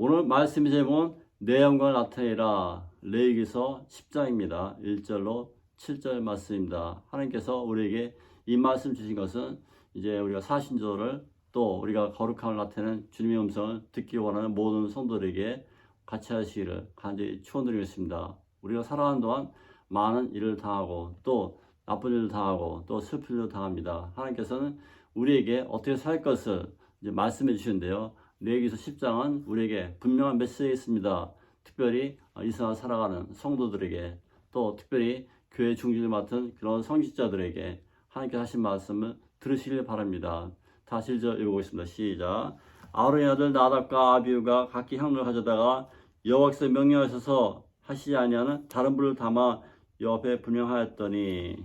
오늘 말씀의 제목은 내 영광을 나타내라 레이기서 10장입니다. 1절로 7절 말씀입니다. 하나님께서 우리에게 이 말씀 주신 것은 이제 우리가 사신조를 또 우리가 거룩함을 나타내는 주님의 음성을 듣기 원하는 모든 성도들에게 같이 하시기를 간절히 축원드리겠습니다. 우리가 살아가는 동안 많은 일을 당하고 또 나쁜 일을 당하고 또 슬픈 일을 당합니다. 하나님께서는 우리에게 어떻게 살 것을 말씀해 주시는데요. 레기서 10장은 우리에게 분명한 메시지가 있습니다. 특별히 이 세상 살아가는 성도들에게 또 특별히 교회 중직을 맡은 그런 성직자들에게 하나님께서 하신 말씀을 들으시길 바랍니다. 다시 1절 읽어보겠습니다. 시작. 아론의 아들 나답과 아비우가 각기 향로를 가져다가 여호와께서 명령하셔서 하시지 아니하는 다른 불을 담아 여호와에 분명하였더니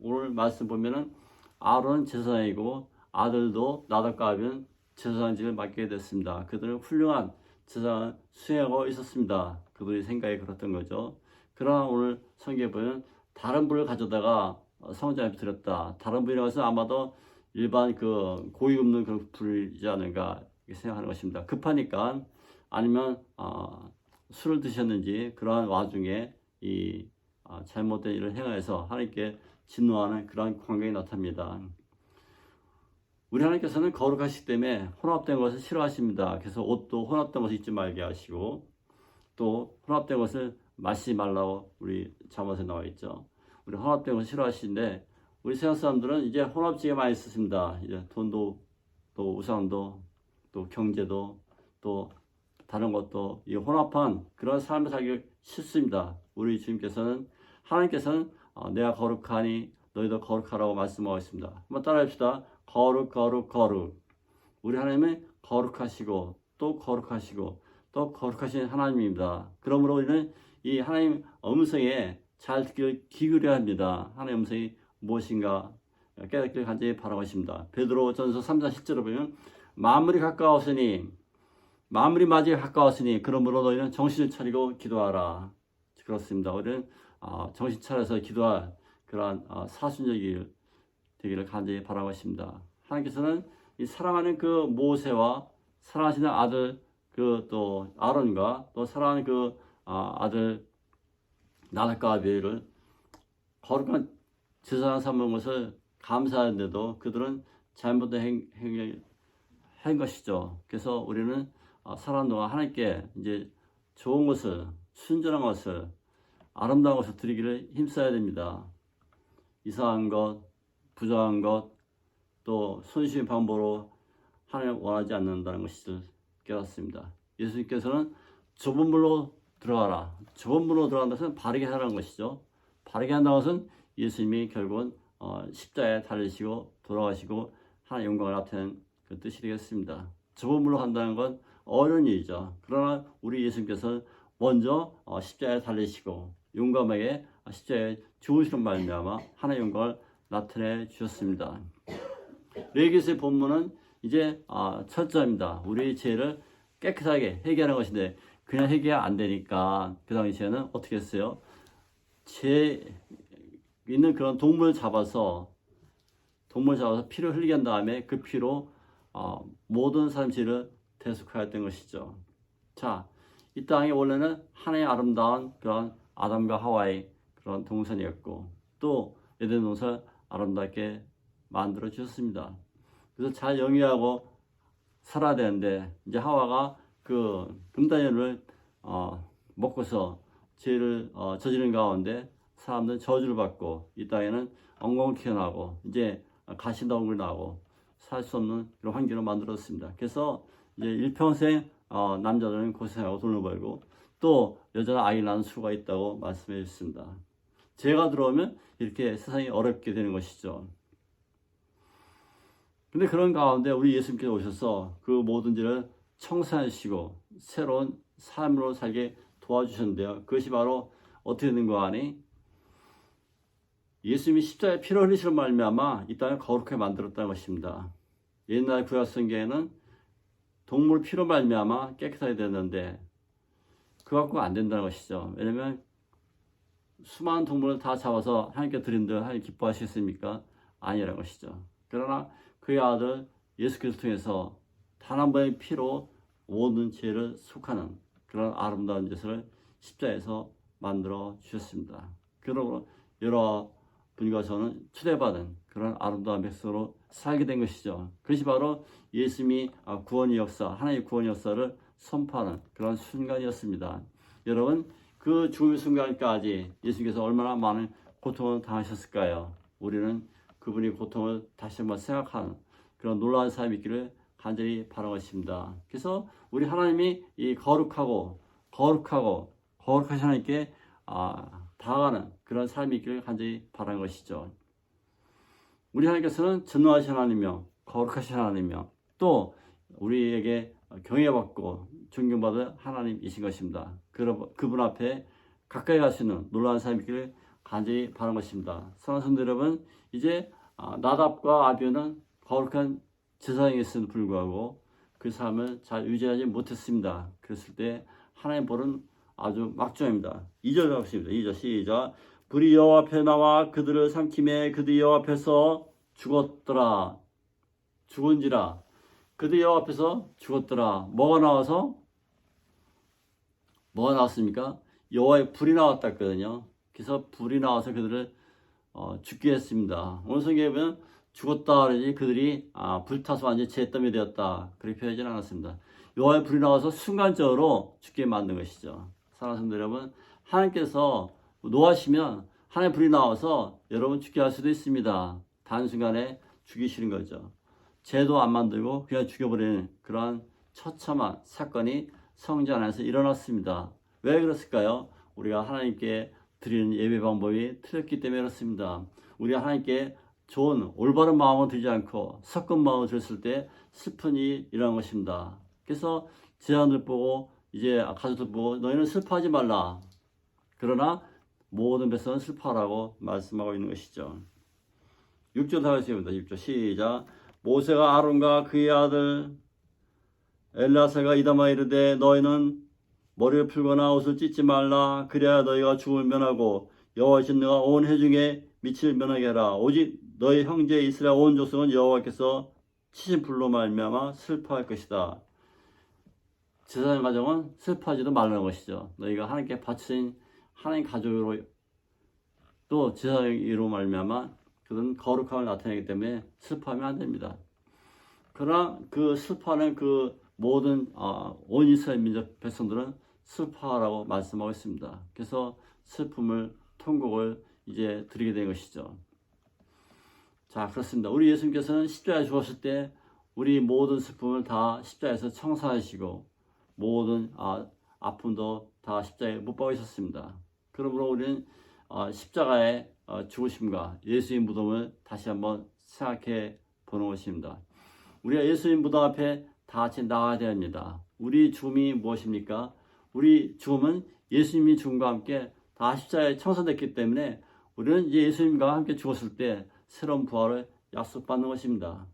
오늘 말씀 보면은 아론은 제사장이고 아들도 나답과 아비는 제사장직을 맡게 됐습니다. 그들은 훌륭한 제사장을 수행하고 있었습니다. 그들의 생각이 그렇던 거죠. 그러나 오늘 보면 다른 불을 가져다가 성전에 드렸다. 다른 불이라고 해서 아마도 일반 그 고기 굽는 그런 불이지 않을까 생각하는 것입니다. 급하니까 아니면 어, 술을 드셨는지 그러한 와중에 이 어, 잘못된 일을 행하여서 하나님께 진노하는 그러한 광경이 나타납니다. 우리 하나님께서는 거룩하시기 때문에 혼합된 것을 싫어하십니다. 그래서 옷도 혼합된 것을 입지 말게 하시고 또 혼합된 것을 마시지 말라고 우리 잠언에 나와 있죠. 우리 혼합된 것을 싫어하시는데 우리 세상 사람들은 이제 혼합지게 많이 쓰십니다. 이제 돈도 또 우상도 또 경제도 또 다른 것도 이 혼합한 그런 삶을 살기 싫습니다. 우리 주님께서는 하나님께서는 어, 내가 거룩하니 너희도 거룩하라고 말씀하고 있습니다. 한번 따라합시다. 거룩 거룩 거룩. 우리 하나님은 거룩하시고 또 거룩하시고 또 거룩하신 하나님입니다. 그러므로 우리는 이 하나님 음성에 잘 기울여야 합니다. 하나님 음성이 무엇인가 깨닫기를 간절히 바라고 있습니다. 베드로 전서 3장 10절을 보면 마무리 가까웠으니 마무리 맞이 가까웠으니 그러므로 너희는 정신을 차리고 기도하라. 그렇습니다. 우리는 어, 정신 차려서 기도할 그러한 어, 사순적이 되기를 간절히 바라고 있습니다. 하나님께서는 이 사랑하는 그 모세와 사랑하시는 아들 그 또 아론과 또 사랑하는 그 어, 아들 나답과 아비를 거룩한 제사장 삼은 것을 감사하는데도 그들은 잘못된 행, 행을 한 것이죠. 그래서 우리는 어, 살아가는 동안 하나님께 이제 좋은 것을 순전한 것을 아름다운 것을 드리기를 힘써야 됩니다. 이상한 것, 부정한 것, 또 손쉬운 방법으로 하나님 원하지 않는다는 것을 깨닫습니다. 예수님께서는 좁은 물로 들어가라. 좁은 물로 들어간다는 것은 바르게 하라는 것이죠. 바르게 한다는 것은 예수님이 결국은 어, 십자에 달리시고 돌아가시고 하나님 영광을 나타낸 그 뜻이 되겠습니다. 좁은 물로 간다는 건 어려운 일이죠. 그러나 우리 예수님께서는 먼저 어, 십자에 달리시고 용감하게 십자에 죽으시는 말미암아 하나님 영광을 나타내 주셨습니다. 레기스의 본문은 이제 아, 첫째입니다. 우리의 죄를 깨끗하게 해결하는 것인데 그냥 해결 안 되니까 그 당시에는 어떻게 했어요? 죄 있는 그런 동물을 잡아서 동물 잡아서 피를 흘리게 한 다음에 그 피로 어, 모든 사람 죄를 대속하였던 것이죠. 자, 이 땅이 원래는 하나의 아름다운 그런 아담과 하와의 그런 동산이었고 또 에덴 동산 아름답게 만들어 주셨습니다. 그래서 잘 영위하고 살아야 되는데 이제 하와가 그 금단열을 어, 먹고서 죄를 어, 저지른 가운데 사람들은 저주를 받고 이 땅에는 엉겅을 튀어나오고 이제 가시덩굴이 나고 살 수 없는 그런 환경을 만들었습니다. 그래서 이제 일평생 어, 남자들은 고생하고 돈을 벌고 또 여자는 아이 낳는 수가 있다고 말씀해 주셨습니다. 죄가 들어오면 이렇게 세상이 어렵게 되는 것이죠. 근데 그런 가운데 우리 예수님께서 오셔서 그 모든 죄를 청산하시고 새로운 삶으로 살게 도와주셨는데요. 그것이 바로 어떻게 된거 아니? 예수님이 십자가에 피를 흘리시는 말미암아 이 땅을 거룩하게 만들었다는 것입니다. 옛날 구약 성경에는 동물 피로 말미암아 깨끗하게 됐는데 그거 갖고 안 된다는 것이죠. 왜냐면 수많은 동물을 다 잡아서 하나님께 드린들 하나님 기뻐하시겠습니까? 아니라는 것이죠. 그러나 그의 아들 예수께서 통해서 단 한 번의 피로 모든 죄를 속하는 그런 아름다운 것을 십자에서 만들어 주셨습니다. 그러므로 여러분과 저는 초대받은 그런 아름다운 백성으로 살게 된 것이죠. 그것이 바로 예수님이 아, 구원의 역사, 하나님의 구원의 역사를 선포하는 그런 순간이었습니다. 여러분, 그 죽음의 순간까지 예수님께서 얼마나 많은 고통을 당하셨을까요? 우리는 그분의 고통을 다시 한번 생각하는 그런 놀라운 삶이 있기를 간절히 바라고 있습니다. 그래서 우리 하나님이 이 거룩하고 거룩하고 거룩하신 하나님께 아, 다가가는 그런 삶이 있기를 간절히 바라는 것이죠. 우리 하나님께서는 전능하신 하나님이며 거룩하신 하나님이며 또 우리에게 경외받고 존경받을 하나님이신 것입니다. 그- 그분 앞에 가까이 갈 수 있는 놀라운 삶이 있기를 간절히 바라는 것입니다. 사랑하는 성도 여러분, 이제 아, 나답과 아비오는 거룩한 제사장이었음에도 불구하고 그 삶을 잘 유지하지 못했습니다. 그랬을 때 하나님 볼은 아주 막중합니다. 2절 가겠습니다. 2절 시작. 불이 여호와 앞에 나와 그들을 삼킴에 그들이 여호와 앞에서 죽었더라. 죽은지라. 그들이 여호와 앞에서 죽었더라. 뭐가 나와서? 뭐가 나왔습니까? 여호와의 불이 나왔다 했거든요. 그래서 불이 나와서 그들을 어, 죽게 했습니다. 오늘 성경에 보면 죽었다 그러지 그들이 아, 불타서 완전히 잿더미 되었다 그렇게 표현하지 않았습니다. 여호와의 불이 나와서 순간적으로 죽게 만든 것이죠. 사랑하는 성도 여러분, 하나님께서 노하시면 하나님의 불이 나와서 여러분 죽게 할 수도 있습니다. 단순간에 죽이시는 거죠. 죄도 안 만들고 그냥 죽여버리는 그러한 처참한 사건이 성전 안에서 일어났습니다. 왜 그랬을까요? 우리가 하나님께 드리는 예배 방법이 틀렸기 때문에 그렇습니다. 우리가 하나님께 좋은 올바른 마음을 드리지 않고 섞은 마음을 드렸을 때 슬픈 일이 일어난 것입니다. 그래서 제안을 보고 이제 가족들 보고 너희는 슬퍼하지 말라. 그러나 모든 백성은 슬퍼하라고 말씀하고 있는 것이죠. 6절 하겠습니다. 6절 시작. 모세가 아론과 그의 아들 엘라사가 이다마 이르되 너희는 머리를 풀거나 옷을 찢지 말라 그래야 너희가 죽을 면하고 여호와신 너가 온 해중에 미칠 면하게 하라 오직 너희 형제 이스라엘 온 족속은 여호와께서 치신 불로 말미암아 슬퍼할 것이다. 제사장 가정은 슬퍼하지도 말라는 것이죠. 너희가 하나님께 바친 하나님 가족으로 또 제사장으로 말미암아 그런 거룩함을 나타내기 때문에 슬퍼하면 안 됩니다. 그러나 그 슬퍼하는 그 모든 어, 온 이스라엘 민족 백성들은 슬퍼하라고 말씀하고 있습니다. 그래서 슬픔을 통곡을 이제 드리게 된 것이죠. 자 그렇습니다. 우리 예수님께서는 십자가에 죽었을 때 우리 모든 슬픔을 다 십자가에서 청산하시고 모든 아, 아픔도 다 십자가에 못 박으셨습니다. 그러므로 우리는 어, 십자가의 어, 죽으심과 예수의 무덤을 다시 한번 생각해 보는 것입니다. 우리가 예수님 무덤 앞에 다 같이 나와야 됩니다. 우리 죽음이 무엇입니까? 우리 죽음은 예수님이 죽음과 함께 다 십자가에 청산됐기 때문에 우리는 예수님과 함께 죽었을 때 새로운 부활을 약속받는 것입니다.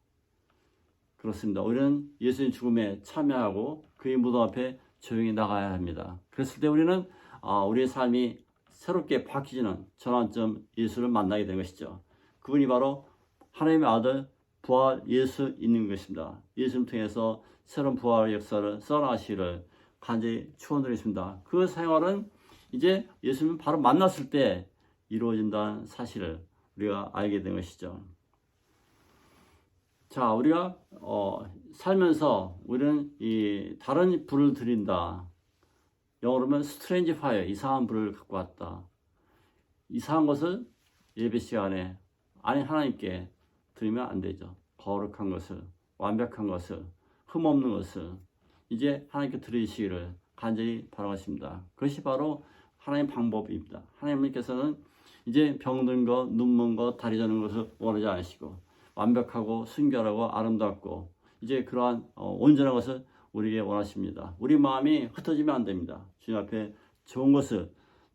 그렇습니다. 우리는 예수님 죽음에 참여하고 그의 무덤 앞에 조용히 나가야 합니다. 그랬을 때 우리는 아, 우리의 삶이 새롭게 바뀌지는 전환점 예수를 만나게 된 것이죠. 그분이 바로 하나님의 아들 부활 예수 있는 것입니다. 예수를 통해서 새로운 부활의 역사를 써나가시기를 간절히 축원드리겠습니다. 그 생활은 이제 예수님 바로 만났을 때 이루어진다는 사실을 우리가 알게 된 것이죠. 자, 우리가 어, 살면서 우리는 이 다른 불을 드린다. 영어로는 스트레인지 파이어, 이상한 불을 갖고 왔다. 이상한 것을 예배 시간에 아니 하나님께 드리면 안 되죠. 거룩한 것을, 완벽한 것을, 흠 없는 것을 이제 하나님께 드리시기를 간절히 바라겠습니다. 그것이 바로 하나님 방법입니다. 하나님께서는 이제 병든 것, 눈먼 것, 다리 저는 것을 원하지 않으시고 완벽하고 순결하고 아름답고 이제 그러한 어, 온전한 것을 우리에게 원하십니다. 우리 마음이 흩어지면 안 됩니다. 주님 앞에 좋은 것을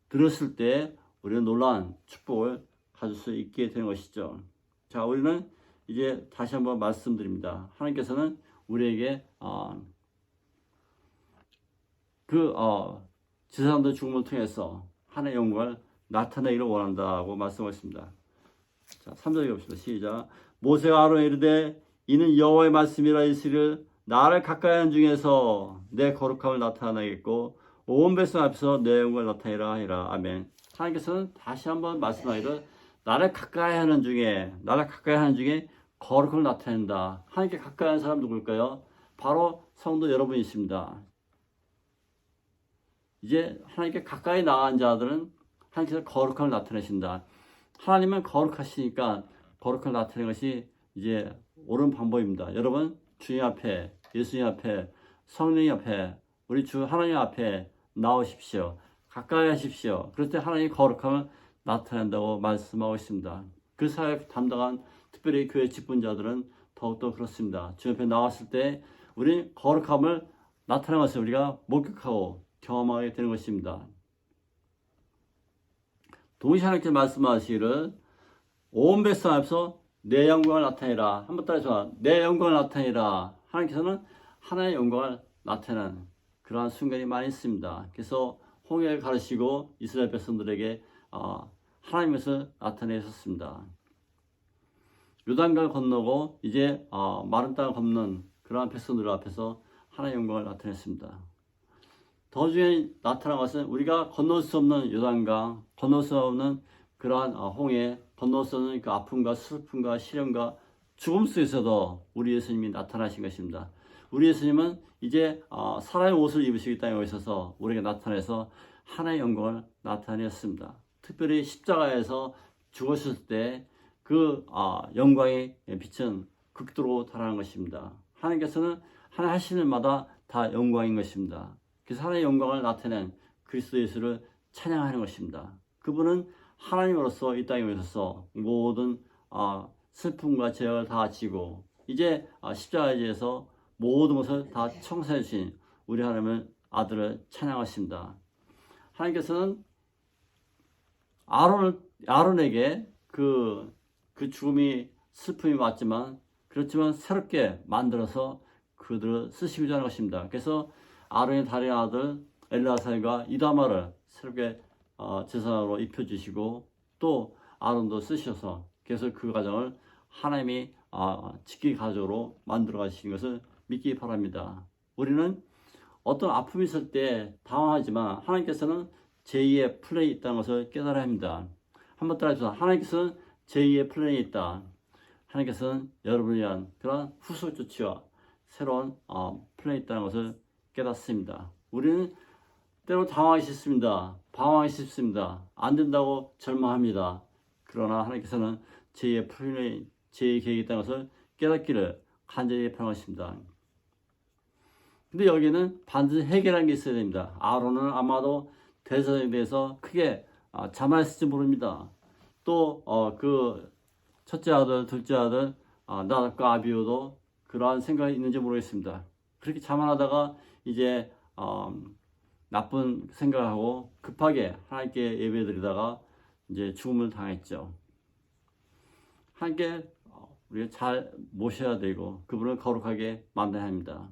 들었을 때 우리는 놀라운 축복을 가질 수 있게 되는 것이죠. 자, 우리는 이제 다시 한번 말씀드립니다. 하나님께서는 우리에게 어, 그 어, 제사장들 죽음을 통해서 하나의 영광을 나타내기를 원한다고 말씀하셨습니다. 자, 3절 읽읍시다. 시작. 모세가 아론에 이르되 이는 여호와의 말씀이라 이스를 나를 가까이 하는 중에서 내 거룩함을 나타나겠고 온 백성 앞에서 내 영광을 나타내라 하리라 아멘 하나님께서는 다시 한번 말씀하기를 나를 가까이 하는 중에 나를 가까이 하는 중에 거룩함을 나타낸다 하나님께 가까이 하는 사람 누굴까요? 바로 성도 여러분이십니다 이제 하나님께 가까이 나간 자들은 하나님께서 거룩함을 나타내신다 하나님은 거룩하시니까 거룩함을 나타내는 것이 이제 옳은 방법입니다. 여러분 주님 앞에 예수님 앞에 성령 앞에 우리 주 하나님 앞에 나오십시오. 가까이 하십시오. 그럴 때 하나님의 거룩함을 나타낸다고 말씀하고 있습니다. 그 사역 담당한 특별히 교회 직분자들은 더욱더 그렇습니다. 주님 앞에 나왔을 때 우리 거룩함을 나타내는 것을 우리가 목격하고 경험하게 되는 것입니다. 동시에 하나님께 말씀하시기를 온 백성 앞에서 내 영광을 나타내라. 한번 따라서 내 영광을 나타내라. 하나님께서는 하나의 영광을 나타내는 그러한 순간이 많이 있습니다. 그래서 홍해를 가르시고 이스라엘 백성들에게 어, 하나님께서 나타내셨습니다. 요단강을 건너고 이제 어, 마른 땅을 건넌 그러한 백성들 앞에서 하나의 영광을 나타냈습니다. 더 중에 나타난 것은 우리가 건널 수 없는 요단강, 건널 수 없는 그러한 어, 홍해, 건널 수 없는 그 아픔과 슬픔과 시련과 죽음 속에서도 우리 예수님이 나타나신 것입니다. 우리 예수님은 이제 어, 사람의 옷을 입으시기 땅에 오셔서 우리에게 나타내서 하나의 영광을 나타내었습니다. 특별히 십자가에서 죽으셨을 때 그 영광의 빛은 극도로 달하는 것입니다. 하나님께서는 하나 하시는 일마다 다 영광인 것입니다. 그래서 하나님의 영광을 나타낸 그리스도 예수를 찬양하는 것입니다. 그분은 하나님으로서 이 땅에 오셔서 모든 아, 슬픔과 죄악을 다 지고 이제 아, 십자가에서 모든 것을 다 청소해 주신 우리 하나님의 아들을 찬양하십니다. 하나님께서는 아론을 아론에게 그, 그 죽음이 슬픔이 맞지만 그렇지만 새롭게 만들어서 그들을 쓰시고자 하는 것입니다. 그래서 아론의 다른 아들 엘라살과 이다마를 새롭게 어, 제사로 입혀주시고 또 아론도 쓰셔서 계속 그 과정을 하나님이 어, 지키 가족으로 만들어 가시는 것을 믿기 바랍니다. 우리는 어떤 아픔이 있을 때 당황하지만 하나님께서는 제2의 플랜이 있다는 것을 깨달아야 합니다. 한번 따라해주세요. 하나님께서는 제2의 플랜이 있다. 하나님께서는 여러분을 위한 그런 후속 조치와 새로운 어, 플랜이 있다는 것을 깨닫습니다. 우리는 때로 당황하기 쉽습니다. 방황하기 쉽습니다. 안 된다고 절망합니다. 그러나 하나님께서는 제2의 플랜이 제2의 계획이 있다는 것을 깨닫기를 간절히 바라십니다. 근데 여기는 반드시 해결한 게 있어야 됩니다. 아론은 아마도 대사에 대해서 크게 아, 자만했을지 모릅니다. 또, 어, 그, 첫째 아들, 둘째 아들, 아, 나답과 아비오도 그러한 생각이 있는지 모르겠습니다. 그렇게 자만하다가 이제, 어, 나쁜 생각하고 급하게 하나님께 예배드리다가 이제 죽음을 당했죠. 하나님께 우리가 잘 모셔야 되고 그분을 거룩하게 만나야 합니다.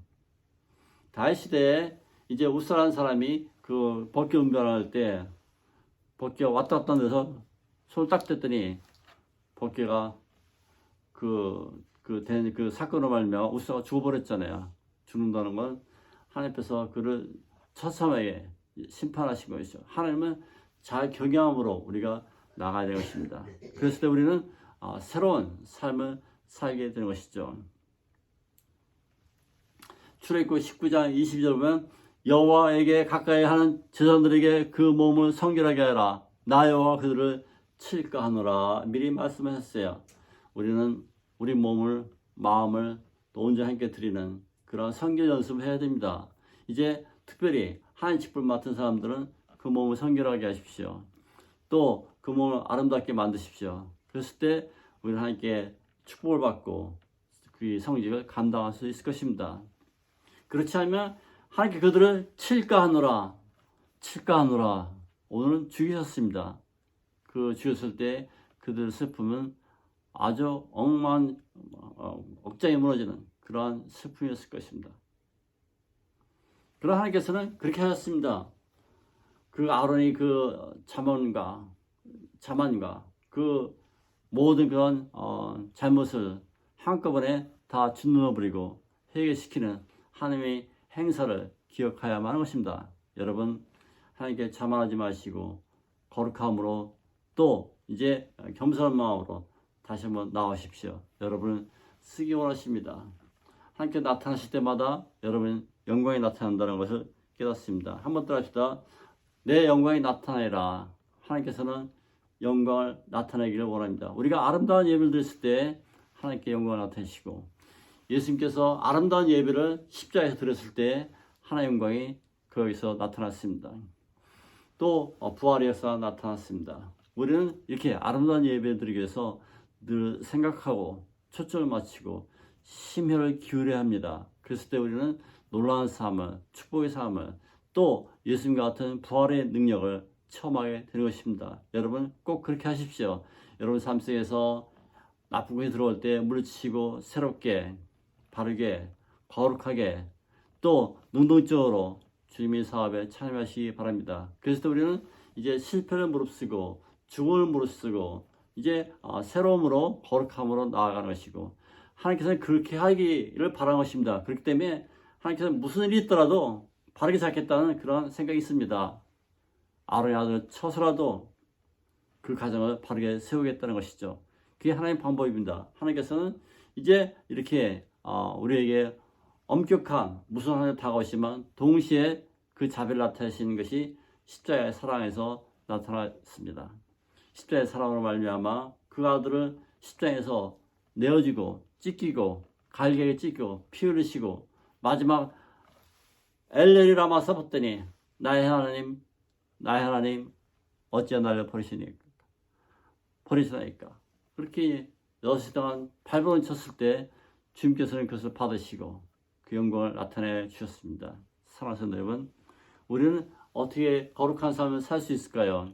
다윗 시대에 이제 우스라는 사람이 그 법계 운변할 때 법계가 왔다 갔다 하면서 손을 딱 댔더니 법계가 그, 그, 된, 그 사건으로 말며 우스라가 죽어버렸잖아요. 죽는다는 건 하나님 앞에서 그를 처참하게 심판하신 것이죠. 하나님은 잘 경영함으로 우리가 나가야 될 것입니다. 그랬을 때 우리는 어, 새로운 삶을 살게 되는 것이죠. 출애굽 19장 20절 보면 여호와에게 가까이 하는 제자들에게 그 몸을 성결하게 하라. 나 여호와 그들을 칠까 하노라. 미리 말씀하셨어요. 우리는 우리 몸을 마음을 또 온전히 함께 드리는 그런 성결 연습을 해야 됩니다. 이제 특별히 하나님 직분 맡은 사람들은 그 몸을 성결하게 하십시오. 또 그 몸을 아름답게 만드십시오. 그랬을 때 우리는 하나님께 축복을 받고 그 성직을 감당할 수 있을 것입니다. 그렇지 않으면 하나님께 그들을 칠까 하노라, 칠까 하노라. 오늘은 죽이셨습니다. 그 죽였을 때 그들의 슬픔은 아주 엉망, 어, 억장이 무너지는 그러한 슬픔이었을 것입니다. 그러나 하나님께서는 그렇게 하셨습니다. 그 아론이 그 자만과 자만과 그 모든 그런 어, 잘못을 한꺼번에 다 짓누어 버리고 회개시키는 하나님의 행사를 기억하야만 하는 것입니다. 여러분 하나님께 자만하지 마시고 거룩함으로 또 이제 겸손한 마음으로 다시 한번 나오십시오. 여러분은 쓰기 원하십니다. 하나님께 나타나실 때마다 여러분 영광이 나타난다는 것을 깨닫습니다. 한번 따라합시다. 내 영광이 나타내라. 하나님께서는 영광을 나타내기를 원합니다. 우리가 아름다운 예배를 드렸을 때 하나님께 영광을 나타내시고 예수님께서 아름다운 예배를 십자가에서 드렸을 때 하나님의 영광이 거기서 나타났습니다. 또 어, 부활의 역사가 나타났습니다. 우리는 이렇게 아름다운 예배 드리기 위해서 늘 생각하고 초점을 맞추고 심혈을 기울여야 합니다. 그랬을 때 우리는 놀라운 삶을, 축복의 삶을, 또 예수님과 같은 부활의 능력을 체험하게 되는 것입니다. 여러분 꼭 그렇게 하십시오. 여러분 삶 속에서 나쁜 것이 들어올 때 물리치고 새롭게, 바르게, 거룩하게, 또 능동적으로 주님의 사업에 참여하시기 바랍니다. 그래서 우리는 이제 실패를 무릅쓰고 죽음을 무릅쓰고 이제 어, 새로움으로 거룩함으로 나아가는 것이고 하나님께서는 그렇게 하기를 바라는 것입니다. 그렇기 때문에 하나님께서는 무슨 일이 있더라도 바르게 살겠다는 그런 생각이 있습니다. 아론의 아들 쳐서라도 그 가정을 바르게 세우겠다는 것이죠. 그게 하나님 방법입니다. 하나님께서는 이제 이렇게 어, 우리에게 엄격한 무슨 하나님 다가오시면 동시에 그 자비를 나타내시는 것이 십자가의 사랑에서 나타났습니다. 십자가의 사랑으로 말미암아 그 아들을 십자가에서 내어지고 찢기고 갈개에 찢고 피 흘리시고 마지막 엘레리 라마 서봤더니 나의 하나님 나의 하나님 어찌 나를 버리시니까 버리시나이까 그렇게 여섯 시 동안 발버둥 쳤을 때 주님께서는 그것을 받으시고 그 영광을 나타내 주셨습니다. 사랑하는 여러분, 우리는 어떻게 거룩한 삶을 살 수 있을까요?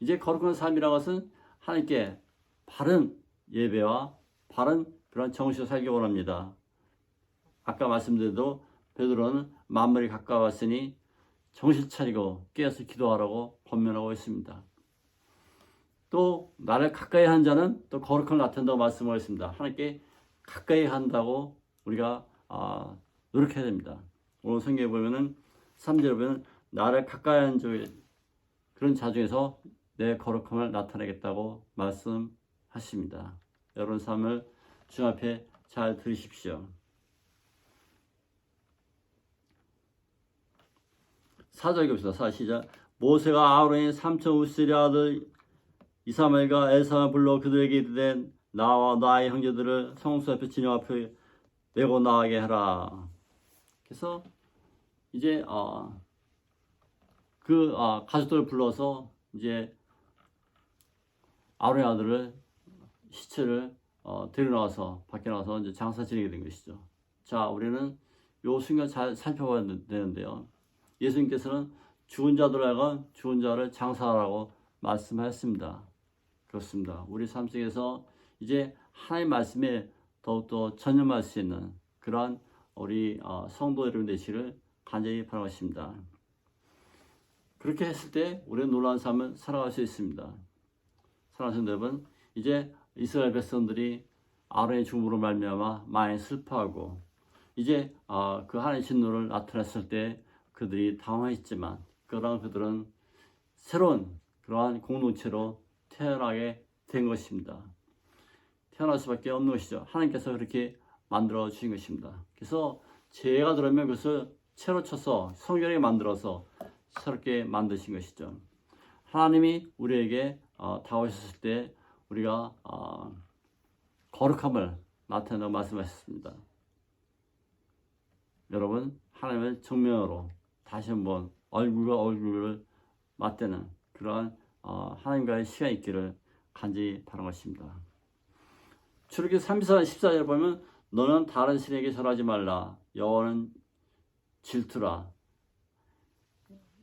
이제 거룩한 삶이라는 것은 하나님께 바른 예배와 바른 그런 정신을 살기 원합니다. 아까 말씀드려도 베드로는 만물이 가까웠으니 정신 차리고 깨어서 기도하라고 권면하고 있습니다. 또 나를 가까이 한 자는 또 거룩함을 나타낸다고 말씀을 했습니다. 하나님께 가까이 한다고 우리가 아, 노력해야 됩니다. 오늘 성경에 보면은 3절에 보면 나를 가까이 한 자, 그런 자 중에서 내 거룩함을 나타내겠다고 말씀하십니다. 여러분 삶을 주 앞에 잘 들으십시오. 사절 봅시다. 사 시작. 모세가 아론의 삼촌 우스리 아들 이사멜과 엘사를 불러 그들에게 이르되 나와 나의 형제들을 성소 앞에 진영 앞에 내고 나가게 하라. 그래서 이제 어, 그 어, 가족들을 불러서 이제 아론의 아들을 시체를 어, 데려나와서 밖에 나와서 이제 장사 지내게 된 것이죠. 자, 우리는 요 순간 잘 살펴봐야 되는데요. 예수님께서는 죽은 자들에게 죽은 자를 장사하라고 말씀하셨습니다. 그렇습니다. 우리 삶 속에서 이제 하나님 말씀에 더욱더 전념할 수 있는 그러한 우리 어, 성도 여러분 되시를 간절히 바라겠습니다. 그렇게 했을 때 우리는 놀라운 삶을 살아갈 수 있습니다. 사랑하는 여러분, 이제 이스라엘 백성들이 아론의 죽음으로 말미암아 많이 슬퍼하고 이제 어, 그 하나님의 진노를 나타냈을 때 그들이 당황했지만 그러나 그들은 새로운 그러한 공동체로 태어나게 된 것입니다. 태어날 수밖에 없는 것이죠. 하나님께서 그렇게 만들어 주신 것입니다. 그래서 죄가 들어오면 그것을 채로 쳐서 성결하게 만들어서 새롭게 만드신 것이죠. 하나님이 우리에게 어, 다오셨을 때 우리가 어, 거룩함을 나타낸다고 말씀하셨습니다. 여러분 하나님의 정면으로 다시 한번 얼굴과 얼굴을 맞대는 그러한 어, 하나님과의 시간이 있기를 간절히 바란 것입니다. 출애기 34장 14절 보면 너는 다른 신에게 절하지 말라. 여호와는 질투라.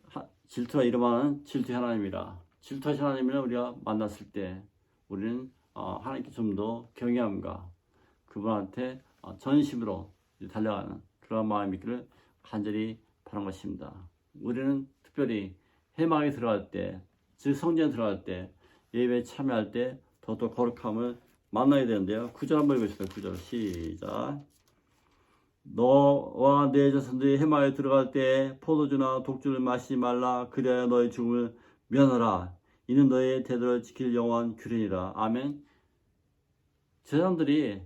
하, 질투라 이름하는 질투 하나님이라. 질투 하나님을 우리가 만났을 때 우리는 어, 하나님께 좀 더 경외함과 그분한테 어, 전심으로 달려가는 그런 마음이 있기를 간절히 바란 것입니다. 우리는 특별히 해망에 들어갈 때, 즉 성전에 들어갈 때, 예배에 참여할 때 더더 거룩함을 만나야 되는데요. 구절 한번 읽읍시다. 구절 시작. 너와 내 자손들이 해마에 들어갈 때 포도주나 독주를 마시지 말라 그래야 너의 죽음을 면하라 이는 너의 대대를 지킬 영원한 규례니라 아멘 제사장들이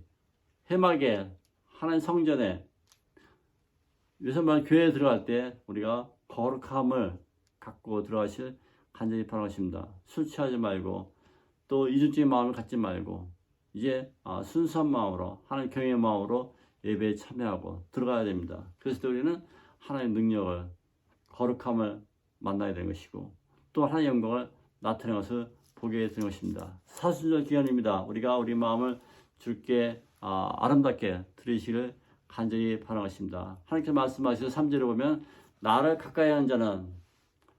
해마게 하나님 성전에 요새만 교회에 들어갈 때 우리가 거룩함을 갖고 들어가실 간절히 바라십니다. 술 취하지 말고 또 이중적인 마음을 갖지 말고 이제 아, 순수한 마음으로 하나님 경외의 마음으로 예배에 참여하고 들어가야 됩니다. 그래서 우리는 하나님의 능력을 거룩함을 만나야 되는 것이고 또 하나님의 영광을 나타내는 것을 보게 되는 것입니다. 사순절 기간입니다. 우리가 우리 마음을 주께 아, 아름답게 들으시기를 간절히 바라겠습니다. 하나님께서 말씀하시는 3절에 보면 나를 가까이 하는 자는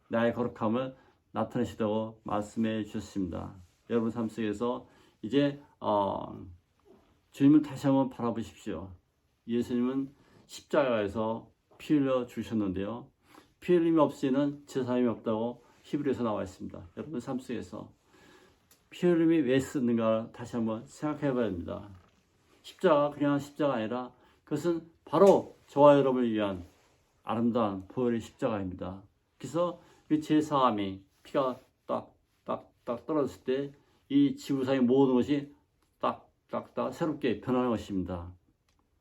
나의 거룩함을 나타내시다고 말씀해 주셨습니다. 여러분 삶 속에서 이제 어, 주님을 다시 한번 바라보십시오. 예수님은 십자가에서 피 흘려 주셨는데요. 피 흘림이 없이는 제사함이 없다고 히브리에서 나와 있습니다. 여러분 삶 속에서 피 흘림이 왜 쓰는가 다시 한번 생각해 봐야 됩니다. 십자가 그냥 십자가 아니라 그것은 바로 저와 여러분을 위한 아름다운 보혈의 십자가입니다. 그래서 그 제사함이 피가 딱딱딱 떨어졌을 때 이 지구상의 모든 것이 딱딱딱 새롭게 변하는 것입니다.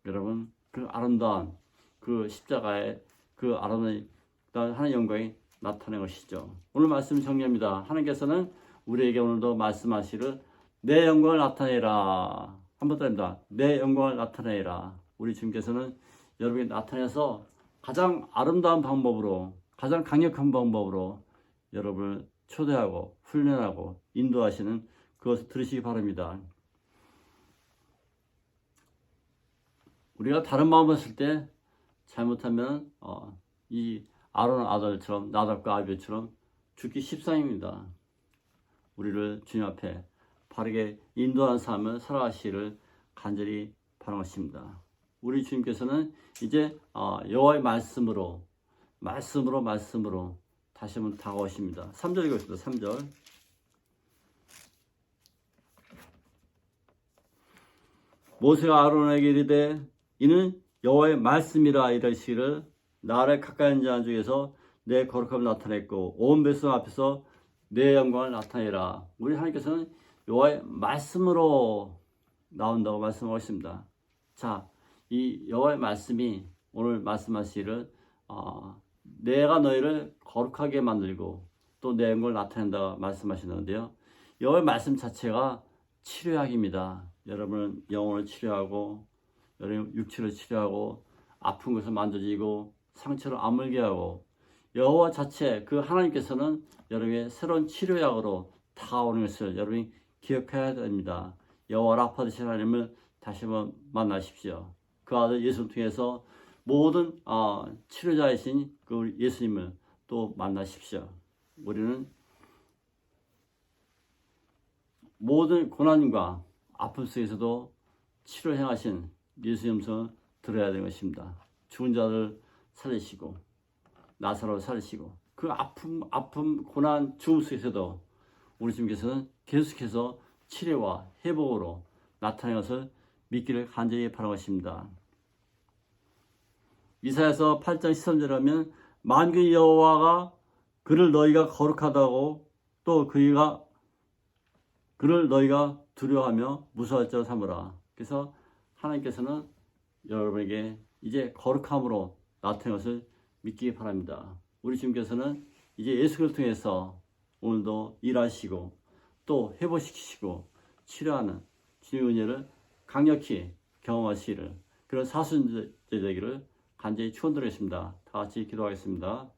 여러분 그 아름다운 그 십자가의 그 아름다운 하나님 영광이 나타낸 것이죠. 오늘 말씀 정리합니다. 하나님께서는 우리에게 오늘도 말씀하시를 내 영광을 나타내라. 한 번 더 합니다. 내 영광을 나타내라. 우리 주님께서는 여러분이 나타내서 가장 아름다운 방법으로 가장 강력한 방법으로 여러분을 초대하고 훈련하고 인도하시는 그것을 들으시기 바랍니다. 우리가 다른 마음을 했을 때 잘못하면 어, 이 아론 아들처럼 나답과 아비처럼 죽기 십상입니다. 우리를 주님 앞에 바르게 인도하는 삶을 살아가시기를 간절히 바라겠습니다. 우리 주님께서는 이제 어, 여호와의 말씀으로 말씀으로 말씀으로 다시 한번 다가오십니다. 3절 읽겠습니다. 3절 모세가 아론에게 이르되 이는 여호와의 말씀이라 이러시기를 나를 가까이 있는 자 중에서 내 거룩함을 나타냈고 온 백성 앞에서 내 영광을 나타내라. 우리 하나님께서는 여호와의 말씀으로 나온다고 말씀하고 있습니다. 자, 이 여호와의 말씀이 오늘 말씀하시기를 어, 내가 너희를 거룩하게 만들고 또 내 영광을 나타낸다 말씀하시는데요. 여호와의 말씀 자체가 치료약입니다. 여러분은 영혼을 치료하고 여러분 육체를 치료하고 아픈 것을 만져지고 상처를 아물게 하고 여호와 자체 그 하나님께서는 여러분의 새로운 치료약으로 다가오는 것을 여러분이 기억해야 됩니다. 여호와 라파 되신 하나님을 다시 한번 만나십시오. 그 아들 예수를 통해서 모든 어, 치료자이신 그 예수님을 또 만나십시오. 우리는 모든 고난과 아픔 속에서도 치료 행하신 예수님 음성을 들어야 되는 것입니다. 죽은 자를 살리시고 나사로 살리시고 그 아픔, 아픔, 고난, 죽음 속에서도 우리 주님께서는 계속해서 치료와 회복으로 나타낸 것을 믿기를 간절히 바라겠습니다. 이사야서 8장 13절 하면 만軍여호와가 그를 너희가 거룩하다고 또 그가 그를 너희가 두려워하며 무서워할 줄 삼으라. 그래서 하나님께서는 여러분에게 이제 거룩함으로 나타낸 것을 믿기 바랍니다. 우리 주님께서는 이제 예수 를 통해서 오늘도 일하시고 또 회복시키시고 치료하는 주님의 은혜를 강력히 경험하시기를 그런 사순제 되기를 간절히 축원드리겠습니다. 다 같이 기도하겠습니다.